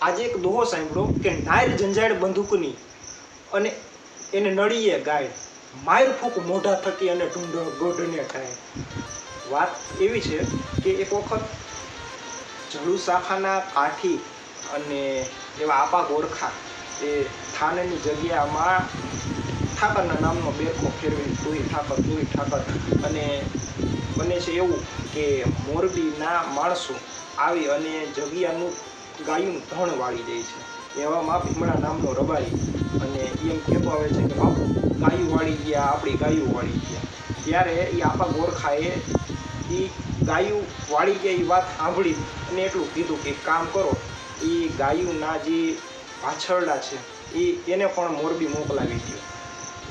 આજે એક દોહો સાંભળો કે નાયર ઝંઝાડ બંદૂકની અને એને નળીએ ગાય. માયર ફૂંક મોઢા થકી અને ઢૂંઢો ગોઢને ખાય વાત એવી છે કે એક વખત જળુ શાખાના કાઠી અને એવા આપા ગોરખા એ થાનની જગ્યામાં ઠાકરના નામનો બેરખો ફેરવી તુઈ ઠાકર તુઈ ઠાકર અને બને છે એવું કે મોરબીના માણસો આવી અને જગ્યાનું ગાયું ધણ વાળી દે છે. એવામાં ભીમડા નામનો રબારી. અને એમ કહેતો આવે છે કે, બાપુ, ગાયું વાળી ગયા, આપણી ગાયું વાળી ગયા. ત્યારે એ આપા ગોરખાએ એ ગાયું વાળી ગયા એ વાત સાંભળી અને એટલું કીધું કે, કામ કરો. એ ગાયુંના જે પાછળડા છે એ એને પણ મોરબી મોકલાવી દો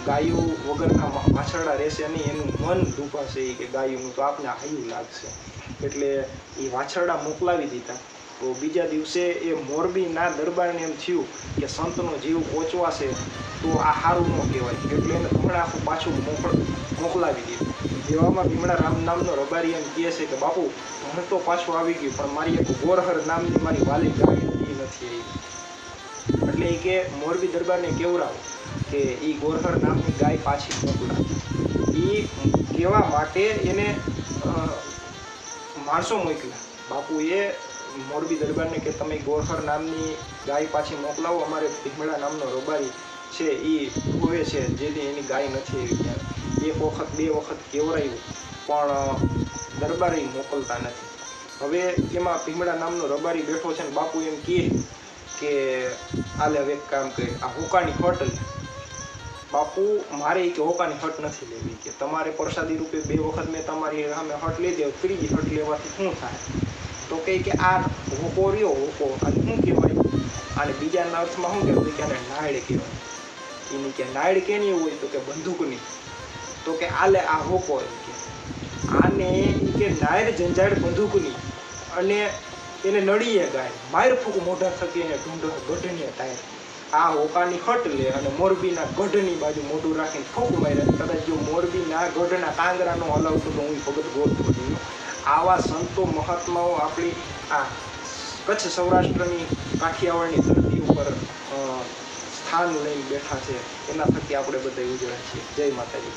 ગાયું વગરના પાછળડા રહેશે નહીં, એનું મન દુભાશે કે ગાયુંનું તો આપને હાયું લાગશે. એટલે એ વાછરડા મોકલાવી દીધા. તો બીજા દિવસે એ મોરબીના દરબારને એમ થયું કે સંતનો જીવ પહોંચવાશે તો આ સારું ન કહેવાય. એટલે એને હમણાં આખું પાછું મોકલ મોકલાવી દીધું. એવામાં ભીમડા રામ નામનો રબારી એમ કહે છે કે, બાપુ, હું તો પાછું આવી ગયું, પણ મારી એક ગોરહર નામની મારી વાલી હતી નથી આવી એટલે એ કે, મોરબી દરબારને કેવડાવ કે એ ગોરહર નામની ગાય પાછી મોકલા એ કહેવા માટે એને માણસો મોકલ્યા. બાપુએ મોરબી દરબારને કે તમે ગોરખર નામની ગાય પાછી મોકલાવો, અમારે ભીમડા નામનો રબારી છે એ હોવે છે, જેથી એની ગાય નથી એવી એક વખત, બે વખત કેવરાયું, પણ, દરબારી મોકલતા નથી. હવે એમાં ભીમડા નામનો રબારી બેઠો છે ને બાપુ એમ કહે કે આલે હવે એક કામ કરે, આ હોકાની હટ બાપુ, મારે કે હોકાની હટ નથી લેવી, કે તમારે પ્રસાદી રૂપે બે વખત મેં તમારી સામે હટ લઈ દેવ ત્રીજી હટ લેવાથી શું થાય? તો કહે કે આ હોકો રહ્યો હોકો અને શું કહેવાય? અને બીજાના અર્થમાં શું કહેવાય? કે આને નાયડ કહેવાય. એની કે નાયડ કેની હોય તો કે બંદૂકની. તો કે આલે આ હોકો કે. આને કે નાયડ ઝંઝાડ બંદૂકની. અને એને નડીએ ગાય. માયર ફૂક મોઢા થકી એને ઢૂંઢો, ગઢને થાય. આ હોકાની ખટ લે અને મોરબીના ગઢની બાજુ મોઢું રાખીને ફૂક મારે. કદાચ જો મોરબીના ગઢના કાંગરાનો હલાવતો તો હું ભગત હતો આવા સંતો મહાત્માઓ આપણી આ કચ્છ સૌરાષ્ટ્રની કાઠિયાવાડની ધરતી ઉપર સ્થાન લઈને બેઠા છે. એના થકી આપણે બધા ઉજવ્યા છીએ. જય માતાજી.